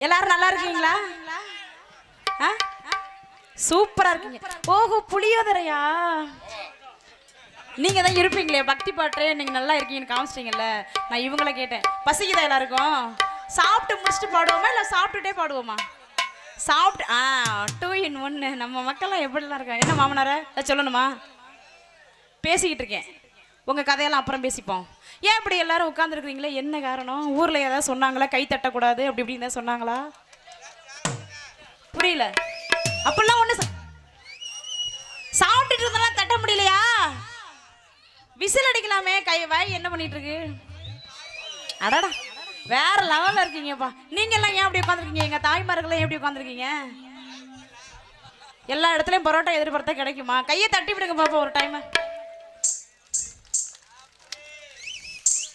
எல்லாரும் நல்லா இருக்கீங்களா? ஆ? சூப்பரா இருக்கீங்க. ஓஹோ புளியோதரையா? நீங்க தான் இருப்பீங்களே பக்தி பாட்டு. நீங்க நல்லா இருக்கீங்கன்னு காமிச்சிட்டீங்கல்ல. நான் இவங்கள கேட்டேன். பசிக்குதா எல்லாருக்கும்? சாப்பிட்டு முடிச்சுட்டு பாடுவோமா இல்லை சாப்பிட்டுட்டே பாடுவோமா? சாப்பிட்டு ஆ டூ இன் ஒன்று நம்ம மக்கள்லாம் எப்படிலாம் இருக்காங்க? என்ன மாமனார? சொல்லணுமா? பேசிக்கிட்டு இருக்கேன். உங்கள் கதையெல்லாம் அப்புறம் பேசிப்போம். ஏன் இப்படி எல்லாரும் உட்காந்துருக்குறீங்களே என்ன காரணம்? ஊரில் ஏதாவது சொன்னாங்களா? கை தட்டக்கூடாது அப்படி இப்படின்னு சொன்னாங்களா? புரியல. அப்படிலாம் ஒன்று சாப்பிட்டுட்டு இருந்தெல்லாம் தட்ட முடியலையா? விசில் அடிக்கலாமே கை வாய் என்ன பண்ணிட்டு இருக்கு அடடா வேற லெவலில் இருக்கீங்கப்பா. நீங்கள் எல்லாம் ஏன் அப்படி உட்காந்துருக்கீங்க எங்கள் தாய்மார்கள்லாம் எப்படி உட்காந்துருக்கீங்க எல்லா இடத்துலையும் பரோட்டா எதிர்பார்த்தா கிடைக்குமா? கையை தட்டி விடுங்க பாப்பா ஒரு டைமை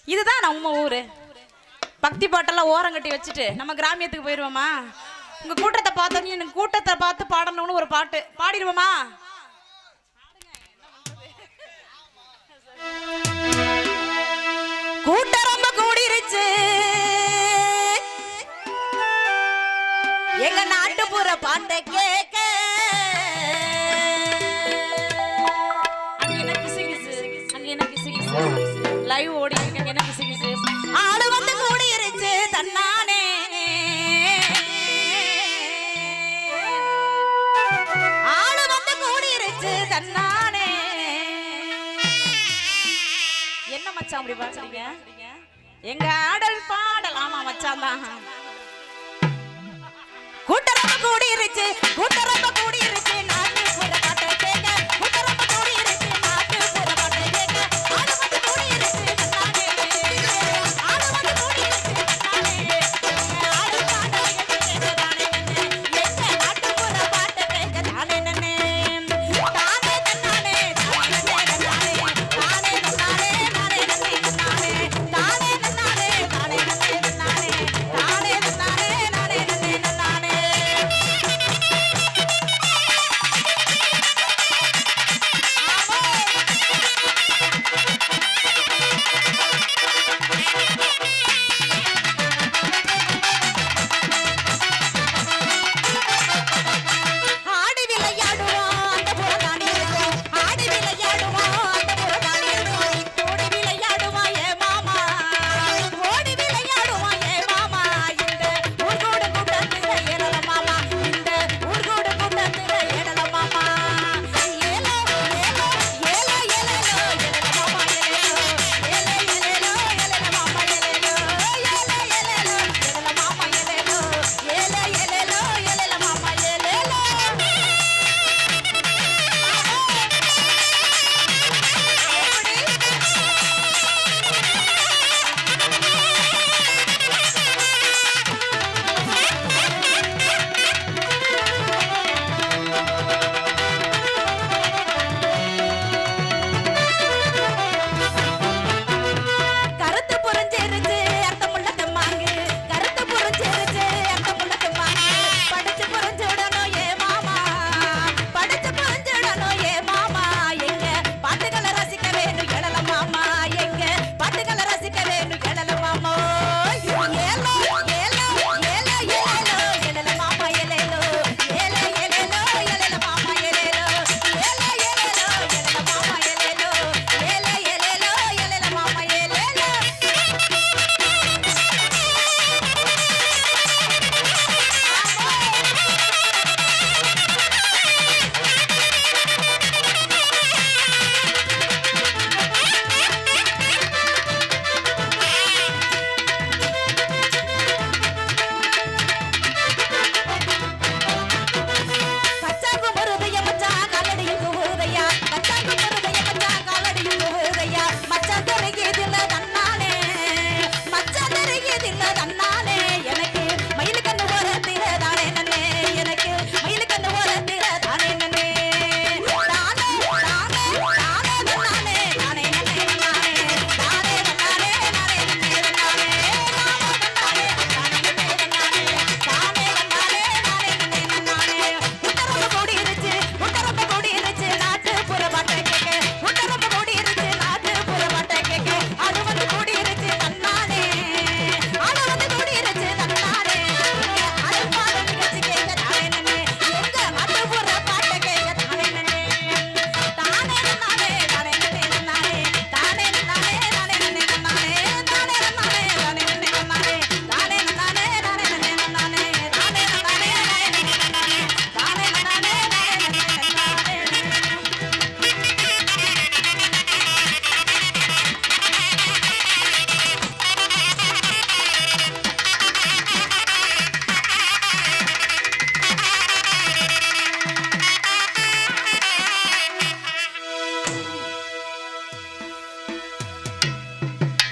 இதுதான் நம்ம ஊர். பக்தி பாட்டெல்லாம் ஓரம் கட்டி வச்சுட்டு நம்ம கிராமியத்துக்கு போயிடுவோமா உங்கள் கூட்டத்தை பார்த்தோன்னு எனக்கு கூட்டத்தை பார்த்து பாடணும்னு ஒரு பாட்டு. பாடிடுவோமா? கூட்டம் ரொம்ப கூடிருச்சு. எங்க நாட்டுப்புற பாட்டை கேட்க லைவ் ஓடி என்ன கிசு ஆளு வந்து கூடிருச்சு தன்னானே. ஆளு வந்து கூடிருச்சு தன்னானே. என்ன மச்சான் அப்படி பாக்குறீங்க? எங்க ஆடல் பாடல் ஆமா மச்சான் தான். கூட்டரம்ப கூடி கூடிருச்சு கூட்டரம்ப